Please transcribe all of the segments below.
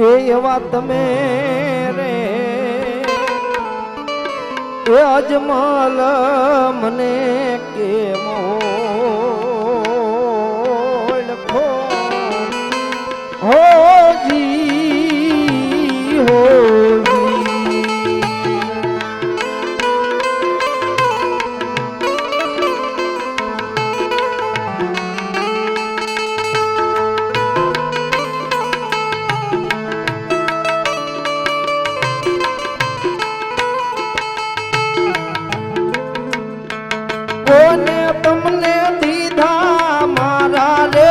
એ એવા તમે રે. એ અજમલ મને કેમો મારા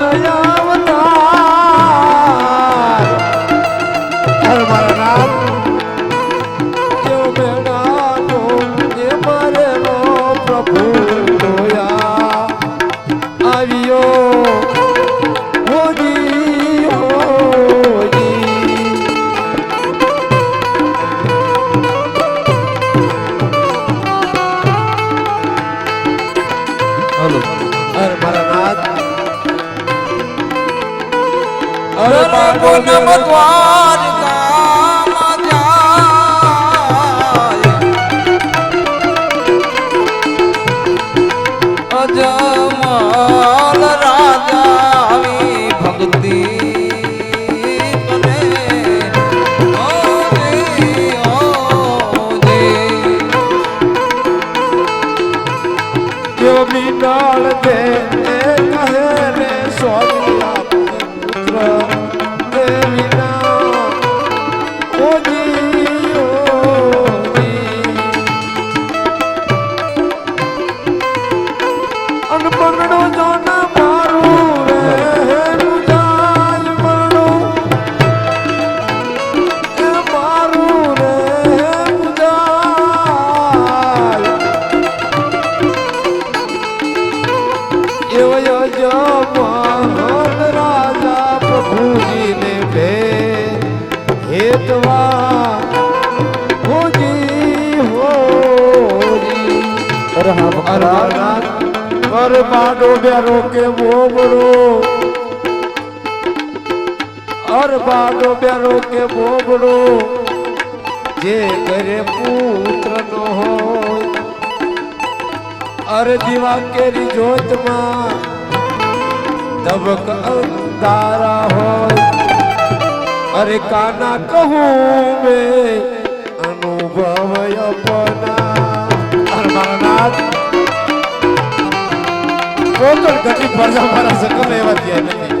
दया જમા મારો કે બોબરો અરબાડો બેરો કે બોબડો? જે ઘરે પુત્ર નો હોય, અર દીવા કેરી જોતમાં ધબક અંધારા હોય. અરે કાના કહું મેં કોકણ ઘટી પડતા મારા સકલ એવા ત્યાં નથી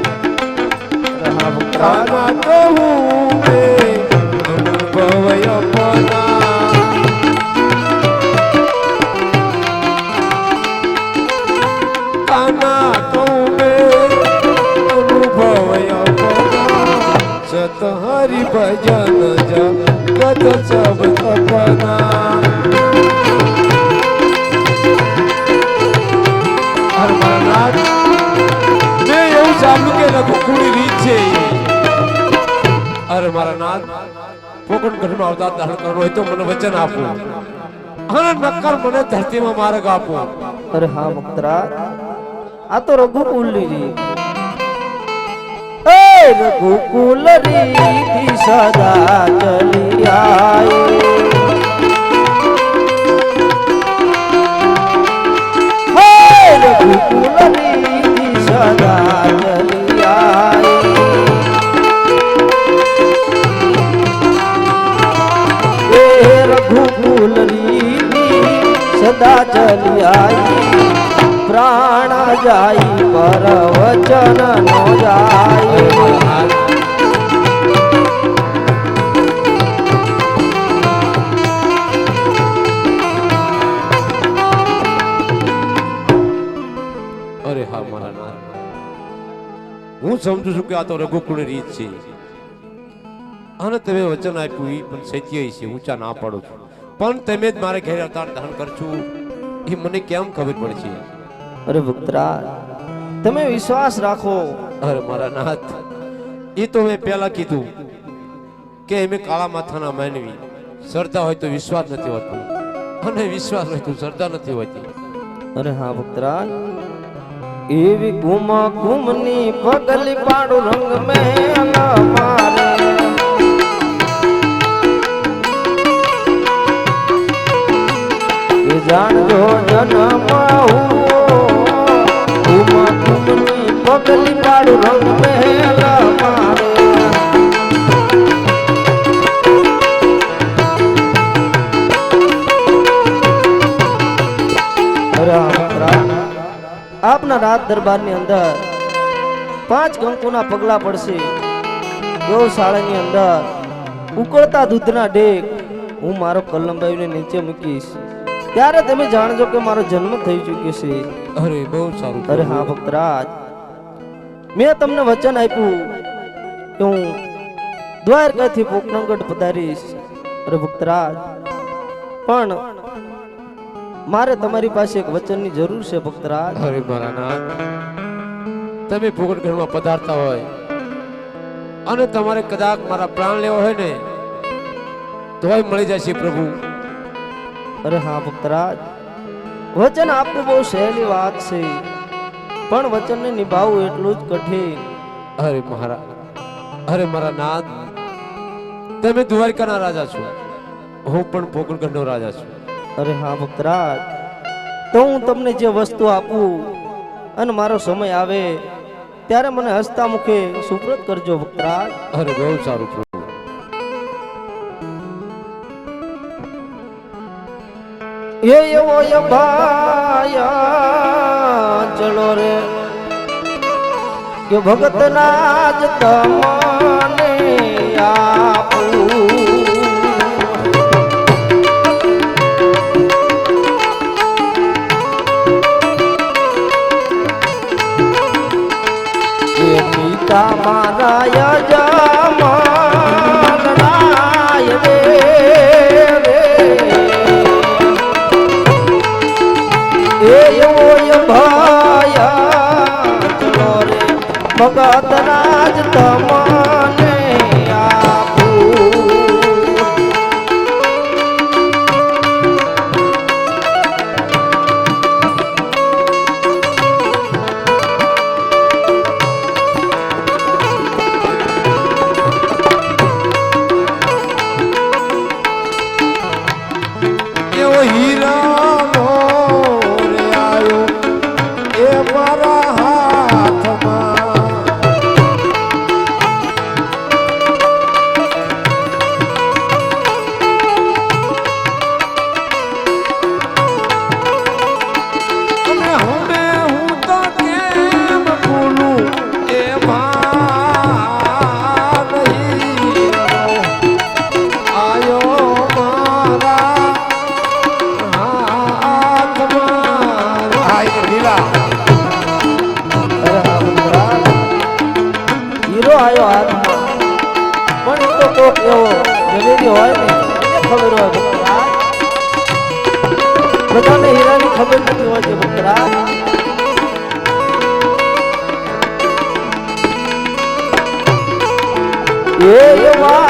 નક્કર મને ધરતીમાં માર્ગ આપો. અરે હા, મુક્તરા. આ તો રઘુકુલજી એ રઘુકુલ રીતિ સદા ચલી સદા ચલી પ્રાણ જાય પર વચન નો જાય અરે હા હું સમજુ છું કે આ તો રઘુકુળ રીત છે. અને તમે વચન આપ્યું એ પણ સત્ય છે ઊંચા ના પાડો છું. પણ તમે જ મારે ઘેર અવતાર ધારણ કરશો. એ મને કેમ ખબર પડશે અરે ભક્તરા તમે વિશ્વાસ રાખો. અરે મારા નાથ એ તો મેં પહેલા કીધું કે અમે કાળા માથાના માનવી. શ્રદ્ધા હોય તો વિશ્વાસ નથી હોતો. અને વિશ્વાસ હોય તો શ્રદ્ધા નથી હોતી. અરે હા ભક્તરા એવી ગુમા ઘુમની પગલી પાડું રંગ મેં મારે જાણજો જન્મ પગલી પાડું રંગ પહેલા મારે. આપના રાજ દરબારની અંદર પાંચ કંકુના પગલા પડશે. ગૌશાળાની અંદર ઉકળતા દૂધના ડેક હું મારો કલમબાઈને નીચે મૂકીશ. ત્યારે તમે જાણજો કે મારો જન્મ થઈ ચૂક્યો છે. અરે બહુ સારું અરે હા ભક્તરાજ. મેં તમને વચન આપ્યું કે હું દ્વારકાથી પોકણગઢ પધારીશ. અરે ભક્તરાજ. પણ મારે તમારી પાસે એક વચનની જરૂર છે ભક્તરાજ. અરે મારા તમે પોકણગઢમાં પધારતા હોય અને તમારે કદાચ મારા પ્રાણ લેવા હોય ને તોય મળી જશે પ્રભુ. અરે હા ભક્તરાજ વચન આપવું બહુ સહેલી વાત છે? પણ વચનને નિભાવવું એટલું જ કઠિન. અરે મહારાજ અરે મારા નાથ તમે દ્વારકાના રાજા છો. હું પણ પોકળગઢનો રાજા છું. અરે હા ભક્તરાજ તો હું તમને જે વસ્તુ આપું અને મારો સમય આવે ત્યારે મને હસતા મુખે સુપ્રત કરજો ભક્તરાજ અરે બહુ સારું એ એવો ચલો રે. કે ભગતના જ તમને આપું એ એવા હીરાના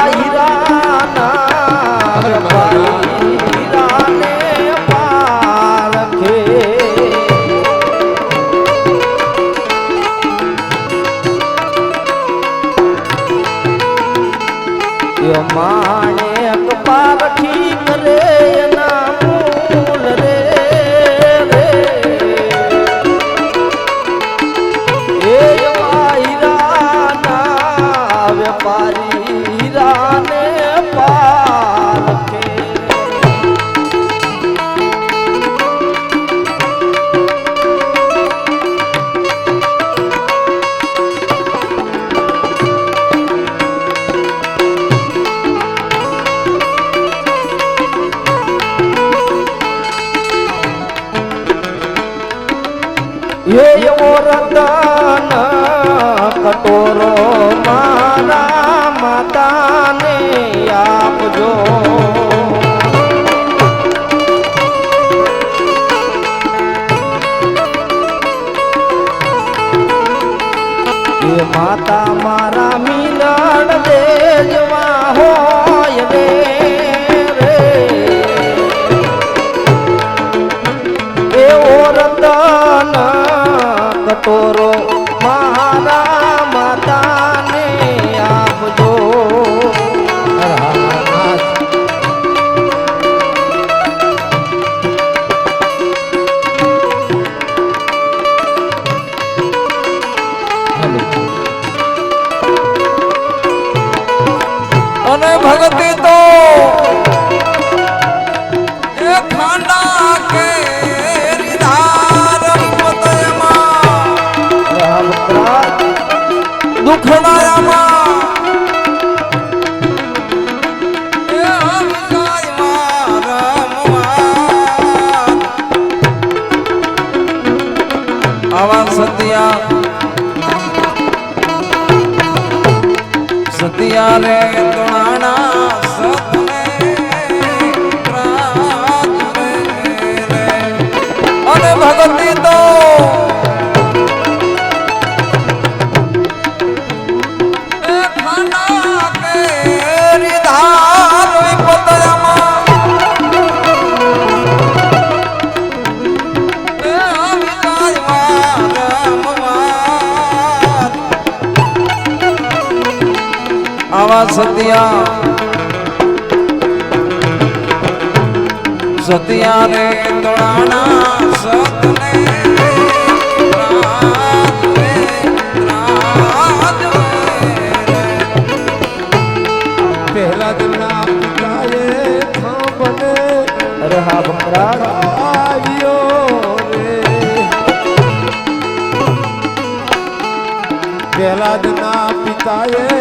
સત્યા સત્યા રે તોડાણા સતને પહેલા તેમના પિતાએ થાંભને રહા ભમરા પહેલા જના પિતાએ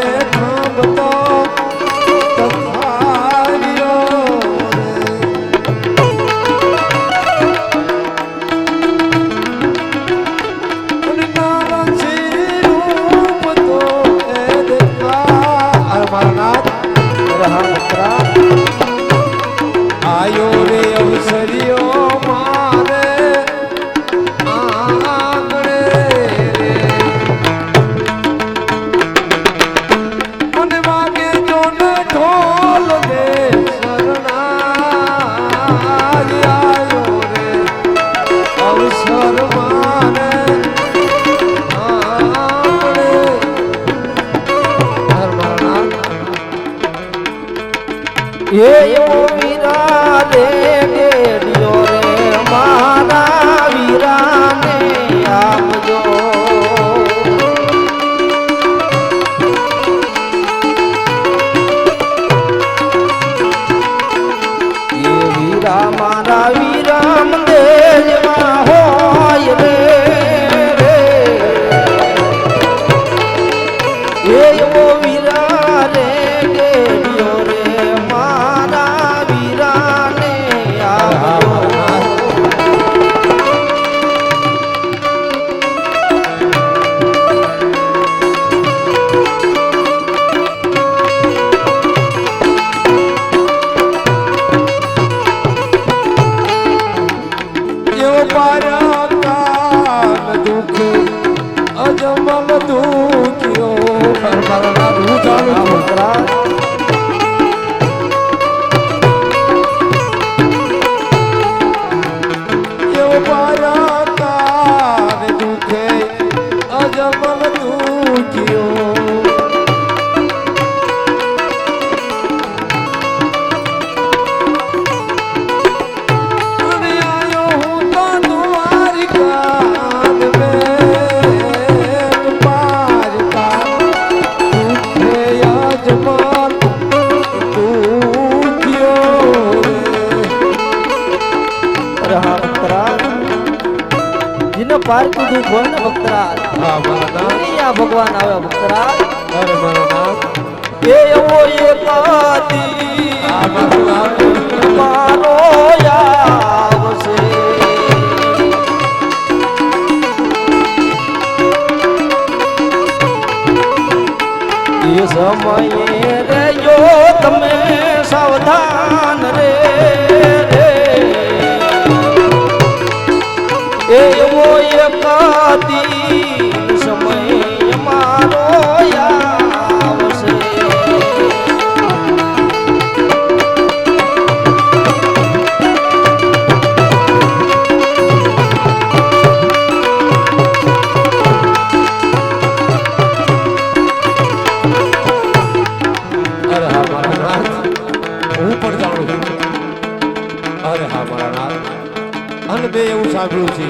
મેં એવું સાંભળ્યું છે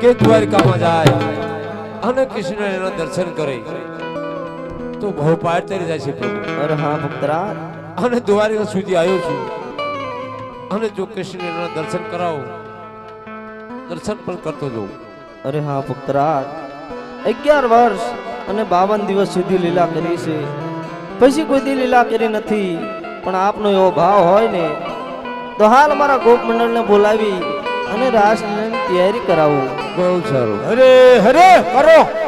કે દ્વારકામાં જાય અને કૃષ્ણ એના દર્શન કરે. તો બહુ પાર તરી જાય છે પ્રભુ. અરે હા ભક્તરા. અને દ્વારકા સુધી આવ્યો છું. અને જો કૃષ્ણ એના દર્શન કરાવો દર્શન પણ કરતો જવું અરે હા ભક્તરા. અગિયાર વર્ષ અને બાવન દિવસ સુધી લીલા કરી છે. પછી કોઈ દી લીલા કરી નથી. પણ આપનો એવો ભાવ હોય ને તો હાલ મારા ગોપ મંડળને બોલાવી અને રાસ તૈયારી કરાવો. બહુ સારું. હરે હરે કરો.